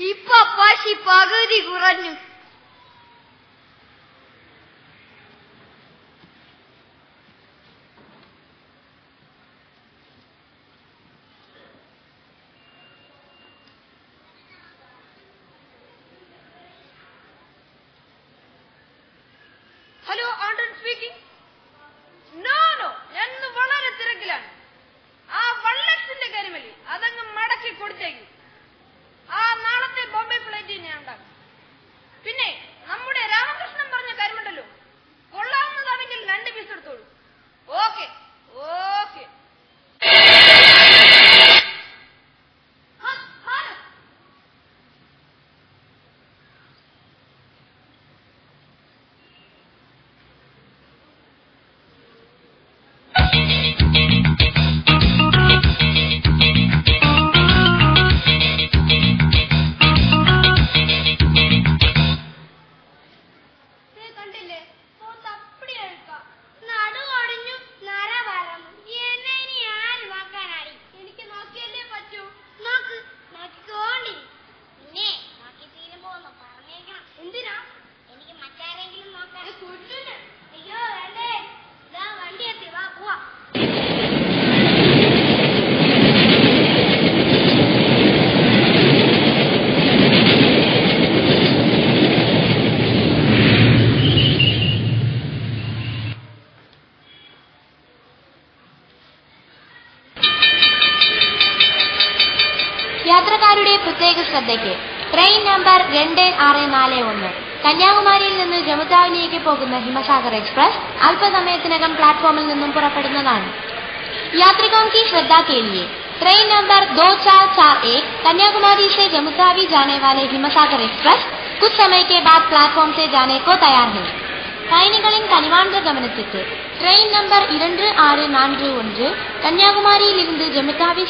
ഇപ്പൊ പശി പകുതി കുറഞ്ഞു. Thank you. കന്യാകുമാരിയിൽ നിന്ന് ജമുദാവിലേക്ക് പോകുന്ന ഹിമസാഗർ എക്സ്പ്രസ് അല്പസമയത്തിനകം പ്ലാറ്റ്ഫോമിൽ നിന്നും പുറപ്പെടുന്നതാണ് यात्रिकों की श्रद्धा के लिए ट्रेन नंबर दो चार चार एक कन्याकुमारी से जमुदावी जाने वाले हिमसागर एक्सप्रेस कुछ समय के बाद प्लेटफॉर्म से जाने को तैयार है பயணிகளின் கனிவார்ந்த கவனத்துக்கு ட்ரெயின் நம்பர் இரண்டு ஆறு நான்கு ஒன்று கன்னியாகுமரியிலிருந்து ஜெமிதாவி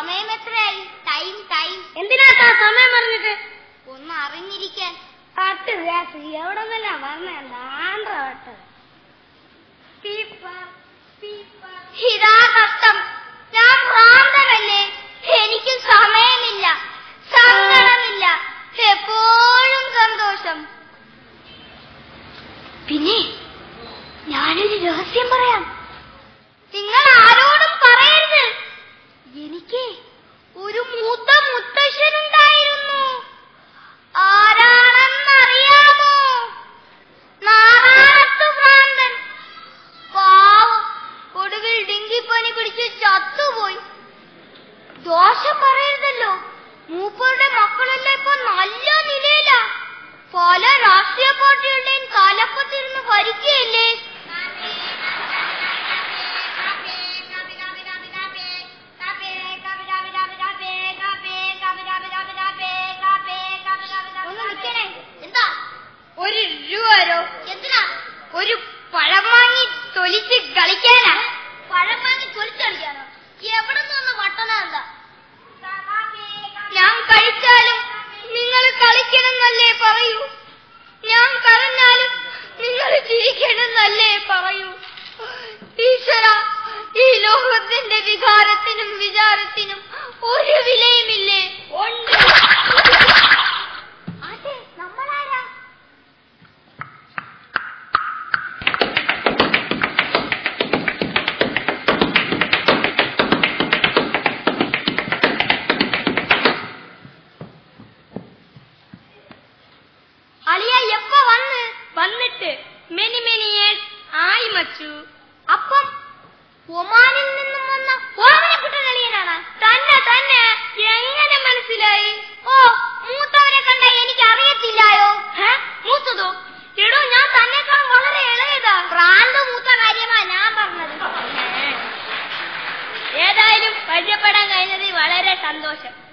സമയം എത്രയായി? ടൈം ടൈം എന്തിനാ സമയം പറഞ്ഞിട്ട്? ഒന്ന് അറിഞ്ഞിരിക്കാൻ. തട്ട് വ്യാസ് എവിടെ നിന്നല്ല പറഞ്ഞാണ്ട് ഇതാ കഷ്ടം. ഞാൻ ഭ്രാന്തനല്ലേ? എനിക്കും സമയമില്ല. സങ്കടമില്ല. എപ്പോഴും സന്തോഷം. പിന്നെ ഞാനൊരു രഹസ്യം പറയാം. qué? 三多少？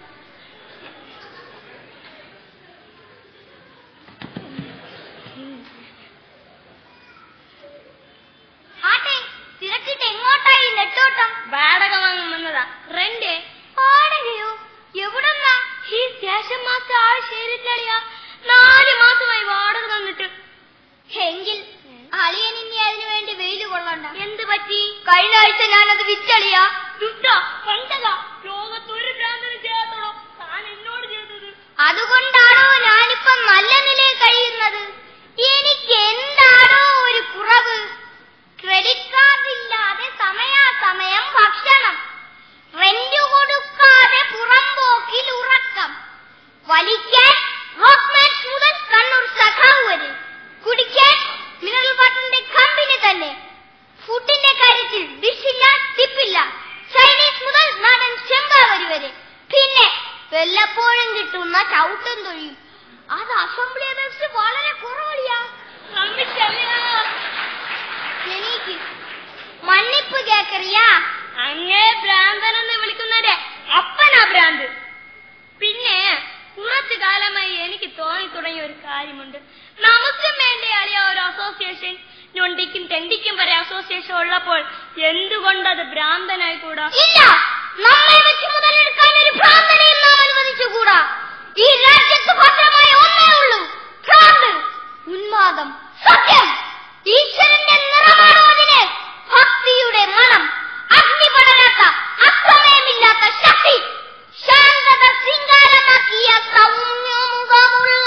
കാര്യമുണ്ട്. നമുക്കും വേണ്ടി അലിയ ഒരു അസോസിയേഷൻ ഞൊണ്ടിക്കും തെണ്ടിക്കും വരെ അസോസിയേഷൻ ഉള്ളപ്പോൾ എന്തുകൊണ്ട് അത് ഭ്രാന്തനായി കൂടാ ഇല്ല. നമ്മെ വെച്ച് മുതലെടുക്കാൻ ഒരു ഭ്രാന്തനെയും നാം അനുവദിച്ചുകൂടാ. ഈ രാജ്യത്ത് ഭദ്രമായ ഒന്നേ ഉള്ളൂ. ഭ്രാന്ത്. ഉന്മാദം. സത്യം. ഈശ്വരന്റെ നിറമാണ് ഭക്തിയുടെ മണം അഗ്നി പടരാത്ത അക്രമയമില്ലാത്ത ശക്തി. ശാന്തത ശൃംഗാരമാക്കിയ സൗമ്യമുഖമുള്ള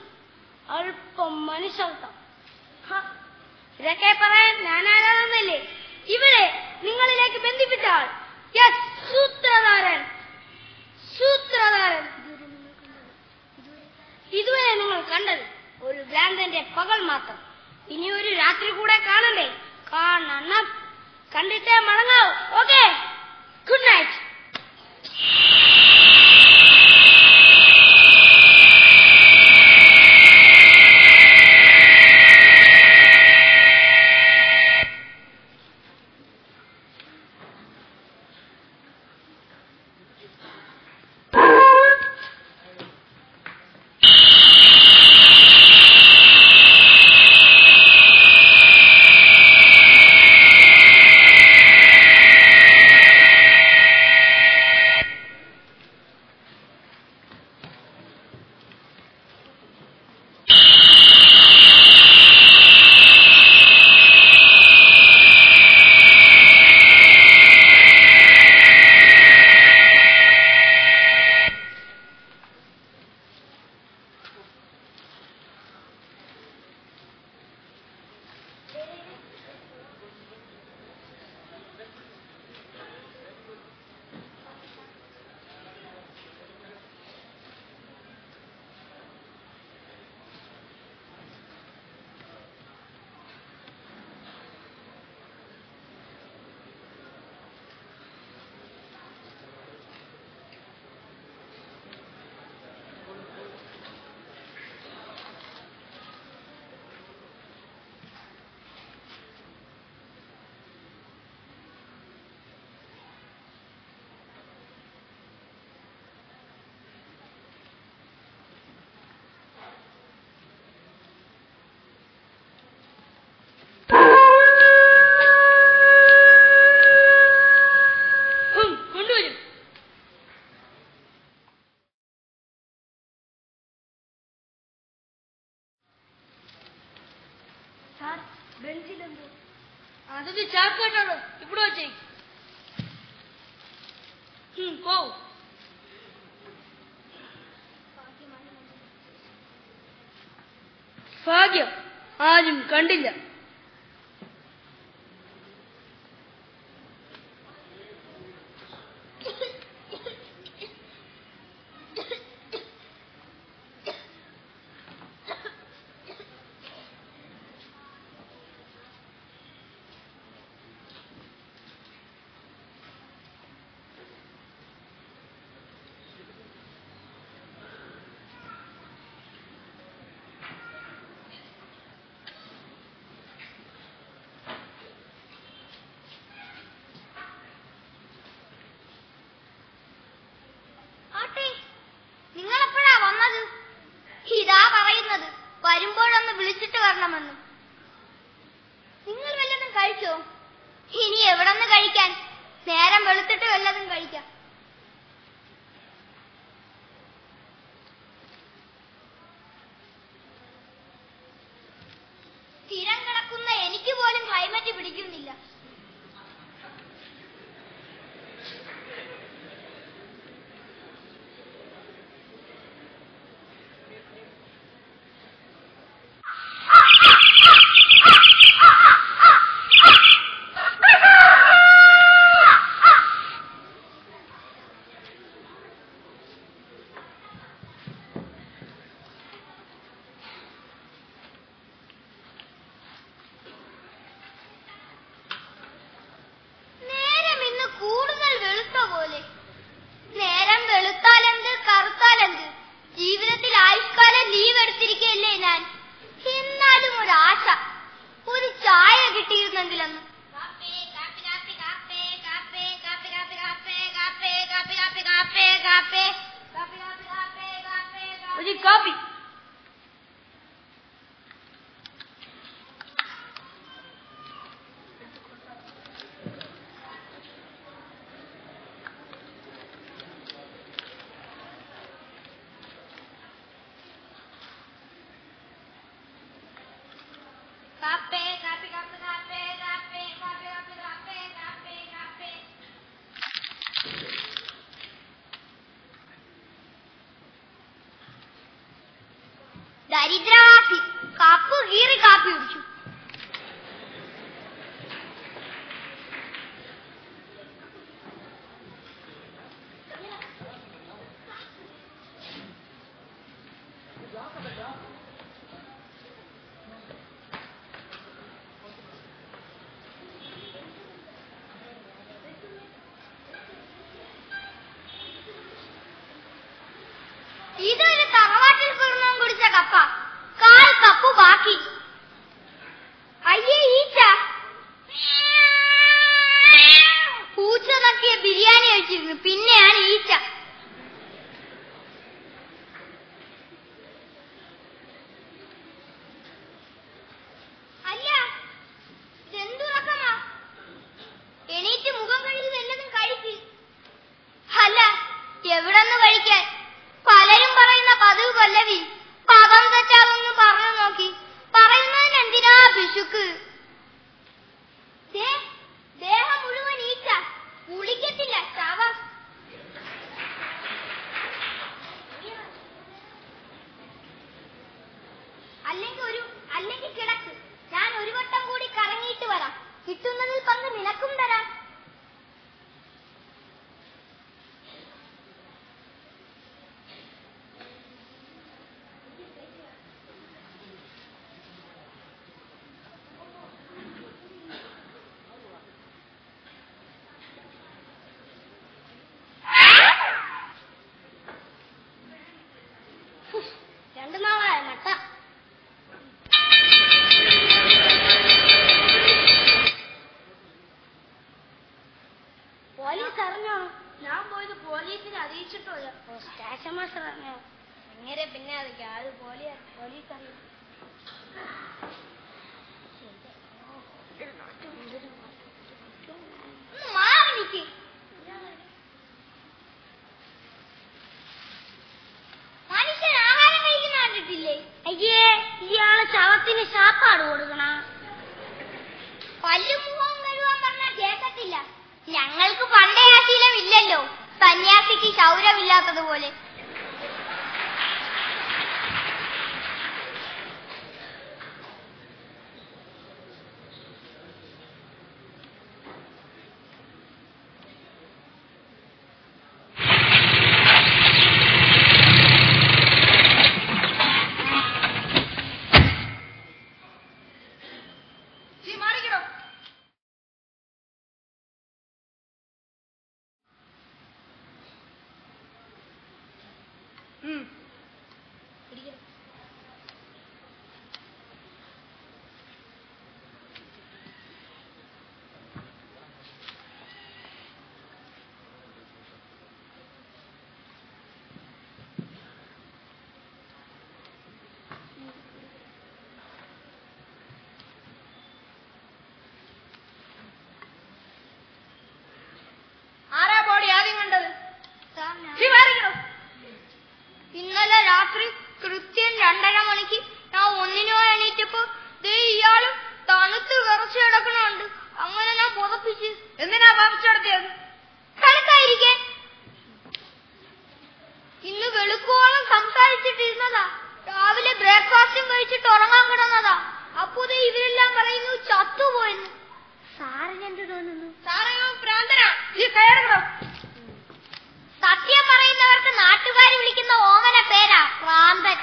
അല്പം മനുഷ്യർത്ഥം ഇതൊക്കെ പറയാൻ ഞാൻ ആരാധന്നല്ലേ ഇവിടെ നിങ്ങളിലേക്ക് ബന്ധിപ്പിച്ച ആൾ യെസ് സൂത്രധാരൻ. സൂത്രധാരൻ. ഇതുവരെ നിങ്ങൾ കണ്ടത് ഒരു ഭ്രാന്തന്റെ പകൽ മാത്രം. ഇനി ഒരു രാത്രി കൂടെ കാണണ്ടേ? കാണണം. കണ്ടിട്ടേ മടങ്ങാവൂ. ഓക്കെ ഗുഡ് നൈറ്റ് ನಿಮ್ ಕಂಡಿಲ್ಲ കാണണമെന്നും നിങ്ങൾ വല്ലതും കഴിച്ചോ? ഇനി എവിടെന്ന് കഴിക്കാൻ? നേരം വെളുത്തിട്ട് വല്ലതും കഴിക്കാം. സ്ഥിരം കിടക്കുന്ന എനിക്ക് പോലും ഹൈമറ്റ് പിടിക്കുന്നില്ല. ദരിദ്രവാസി കാപ്പ് കീറി കാപ്പി കുടിച്ചു. പിന്നെ ഞാൻ ഈച്ച. കിട്ടുന്നതിൽ പങ്ക് നിനക്കും തരാം രാത്രി കൃത്യം രണ്ടര മണിക്ക് ഞാൻ ഒന്നിനോ എണീറ്റപ്പോ ദേ ഇയാളും തണുത്ത് വിറച്ചു കിടക്കണുണ്ട്. അങ്ങനെ ഞാൻ പുതപ്പിച്ച് എന്തിനാ വറച്ചു കിടത്തിയത്? തണുത്തായിരിക്കേ ഇന്ന് വെളുക്കോളം സംസാരിച്ചിട്ടിരുന്നതാ. രാവിലെ ബ്രേക്ക്ഫാസ്റ്റും കഴിച്ചിട്ട് ഉറങ്ങാൻ കിടന്നതാ. അപ്പോ ഇവരെല്ലാം പറയുന്നു ചത്തുപോയെന്ന്. സാറിന് എന്ത് തോന്നുന്നു? സാറേ ഭ്രാന്തരാ ചീ കയറുകടോ സത്യം പറയുന്നവർക്ക് നാട്ടുകാർ വിളിക്കുന്ന ഓമന പേരാ പ്രാന്തൻ.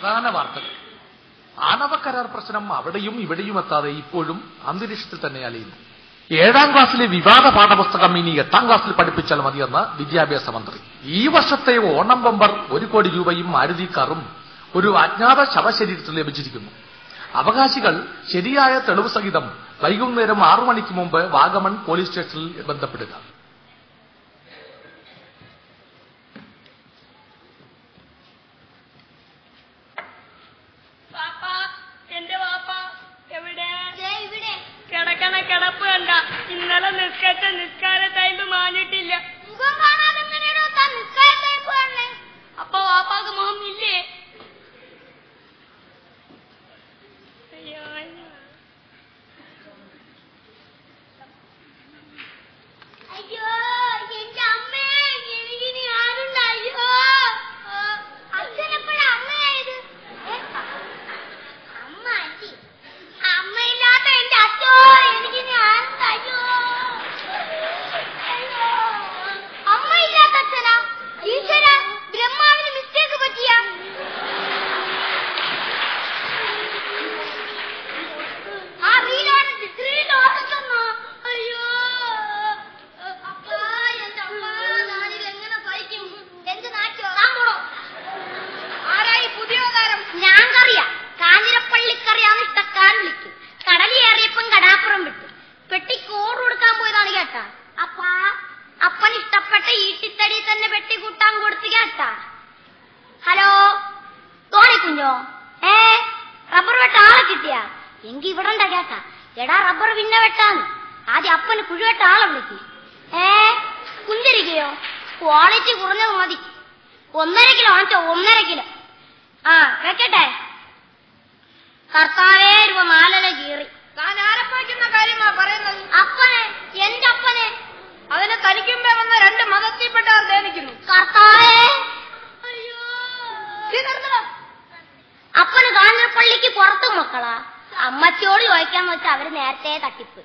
പ്രധാന വാർത്തകൾ ആണവ കരാർ പ്രശ്നം അവിടെയും ഇവിടെയും എത്താതെ ഇപ്പോഴും അന്തരീക്ഷത്തിൽ തന്നെ അലയുന്നു. ഏഴാം ക്ലാസ്സിലെ വിവാദ പാഠപുസ്തകം ഇനി എട്ടാം ക്ലാസ്സിൽ പഠിപ്പിച്ചാൽ മതിയെന്ന് വിദ്യാഭ്യാസ മന്ത്രി. ഈ വർഷത്തെ ഓണം ബമ്പർ ഒരു കോടി രൂപയും മാരുതി കാറും ഒരു അജ്ഞാത ശവശരീരത്തിൽ ലഭിച്ചിരിക്കുന്നു. അവകാശികൾ ശരിയായ തെളിവ് സഹിതം വൈകുന്നേരം ആറു മണിക്ക് മുമ്പ് വാഗമൺ പോലീസ് സ്റ്റേഷനിൽ ബന്ധപ്പെടുക. പാപ്പ എന്റെ പാപ്പ എവിടെ? ദേ ഇവിടെ. കിടക്കണ കിടപ്പ് കണ്ട. ഇന്നലെ നിസ്കരിച്ച നിസ്കാര ടൈം മാഞ്ഞിട്ടില്ല. മുഖം കാണാതെ അപ്പൊ വാപ്പാക്ക് മുഖം ഇല്ലേ? തന്നെ പെട്ടി കൂട്ടാൻ കൊടുത്തു കേട്ടാ. ഹലോ? തോണി കുഞ്ഞോ. ഏ റബ്ബർ വെട്ട ആളെ കിട്ടിയാ? എങ്കി ഇവിടെ കേട്ടാ. എടാ റബ്ബർ പിന്നെ വെട്ടാന്ന്. ആദ്യം അപ്പന് കുഴിവെട്ട ആളെ വിളിക്ക്. ഏ കുന്തിരിക്കയോ? ക്വാളിറ്റി കുറഞ്ഞത് മതി. ഒന്നര കിലോ ആണോ ഒന്നര കിലോ. ആ വെക്കട്ടെ. കർത്താവേ രൂപ മാലല കീറി. താൻ ആരപ്പാക്കുന്ന കാര്യമാ പറയുന്നത്? അപ്പനെ എന്റെ അപ്പനെ. അതിന് തനിക്കുമ്പേ വന്ന രണ്ട് മതത്തിൽപ്പെട്ടവർ കർത്താവേ. അപ്പന് കാഞ്ഞിരപ്പള്ളിക്ക് പുറത്തും മക്കളാ. അമ്മച്ചിയോട് ചോദിക്കാന്ന് വെച്ചാൽ അവർ നേരത്തെ തട്ടിപ്പ്.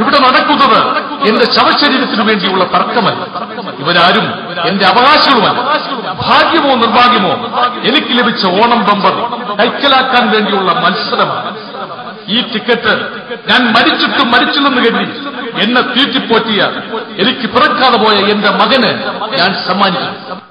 ഇവിടെ നടക്കുന്നത് എന്റെ ശവശരീരത്തിനു വേണ്ടിയുള്ള തർക്കമല്ല. ഇവരാരും എന്റെ അവകാശികളുമല്ല. ഭാഗ്യമോ നിർഭാഗ്യമോ എനിക്ക് ലഭിച്ച ഓണം ബമ്പർ കൈക്കലാക്കാൻ വേണ്ടിയുള്ള മത്സരമാണ്. ഈ ടിക്കറ്റ് ഞാൻ മരിച്ചിട്ടും മരിച്ചില്ലെന്ന് കരുതി എന്നെ തീറ്റിപ്പോറ്റിയ എനിക്ക് പിറക്കാതെ പോയ എന്റെ മകന് ഞാൻ സമ്മാനിക്കും.